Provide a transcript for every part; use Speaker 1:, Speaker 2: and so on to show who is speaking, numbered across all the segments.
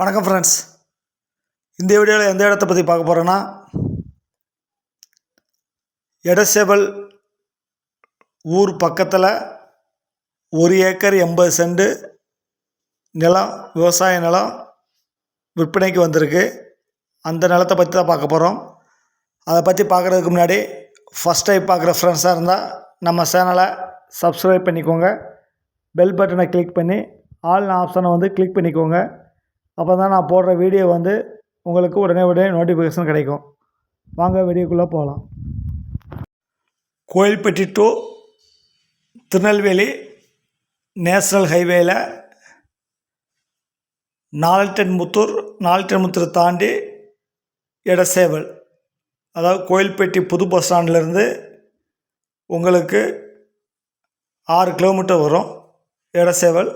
Speaker 1: வணக்கம் ஃப்ரெண்ட்ஸ் இந்த வீடியோவில் எந்த இடத்த பற்றி பார்க்க போகிறோன்னா எடசேபல் ஊர் பக்கத்தில் ஒரு ஏக்கர் எண்பது செண்டு நிலம் விவசாய நிலம் விற்பனைக்கு வந்திருக்கு. அந்த நிலத்தை பற்றி தான் பார்க்க போகிறோம் அதை பற்றி பார்க்குறதுக்கு முன்னாடி ஃபஸ்ட் டைம் பார்க்குற ஃப்ரெண்ட்ஸாக இருந்தால் நம்ம சேனலை சப்ஸ்கிரைப் பண்ணிக்கோங்க. பெல் பட்டனை கிளிக் பண்ணி ஆல் ஆப்ஷனை வந்து கிளிக் பண்ணிக்கோங்க. அப்போ தான் நான் போடுற வீடியோ வந்து உங்களுக்கு உடனே உடனே நோட்டிஃபிகேஷன் கிடைக்கும். வாங்க வீடியோக்குள்ளே போகலாம் கோயில்பட்டி டு திருநெல்வேலி நேஷ்னல் ஹைவேயில் நாலட்டன்முத்தூர் நாலட்டன்முத்தூர் தாண்டி இடசேவல் அதாவது கோயில்பட்டி புது பஸ் ஸ்டாண்ட்லேருந்து உங்களுக்கு ஆறு கிலோமீட்டர் வரும் இடசேவல்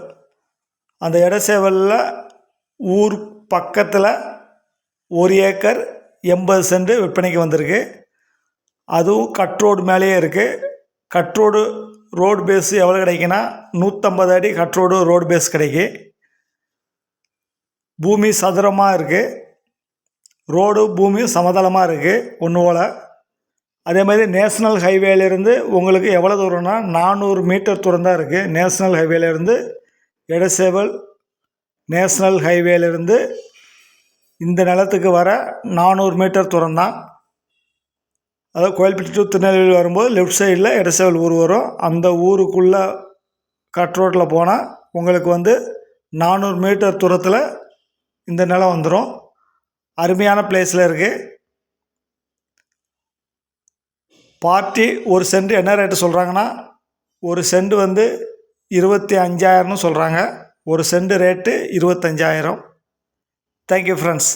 Speaker 1: அந்த இடசேவலில் ஊர் பக்கத்தில் ஒரு ஏக்கர் எண்பது சென்ட் விற்பனைக்கு வந்திருக்கு. அதுவும் கட் ரோடு மேலேயே இருக்குது கட் ரோடு ரோடு பேஸ் எவ்வளோ கிடைக்குன்னா நூற்றம்பது அடி கட் ரோடு ரோடு பேஸ் கிடைக்கு. பூமி சதுரமாக இருக்குது ரோடு பூமியும் சமதளமாக இருக்குது ஒன்று போல். அதே மாதிரி நேஷ்னல் ஹைவேலேருந்து உங்களுக்கு எவ்வளோ தூரம்னா நானூறு மீட்டர் தூரம் தான் இருக்குது நேஷ்னல் ஹைவேலேருந்து எடசேவல் நேஷ்னல் ஹைவேலேருந்து இந்த நிலத்துக்கு வர நானூறு மீட்டர் தூரம் தான். அதாவது கோயில்பட்டி டு திருநெல்வேலி வரும்போது லெஃப்ட் சைடில் எடசேவல் ஊர் வரும். அந்த ஊருக்குள்ளே கட் ரோட்டில் போனால் உங்களுக்கு வந்து நானூறு மீட்டர் தூரத்தில் இந்த நிலம் வந்துடும் அருமையான பிளேஸில் இருக்குது பார்ட்டி ஒரு சென்ட் என்ன ரேட்டு சொல்கிறாங்கன்னா ஒரு சென்ட் வந்து இருபத்தி அஞ்சாயிரம்னு சொல்கிறாங்க ஒரு சென்ட் ரேட்டு இருபத்தஞ்சாயிரம். Thank you friends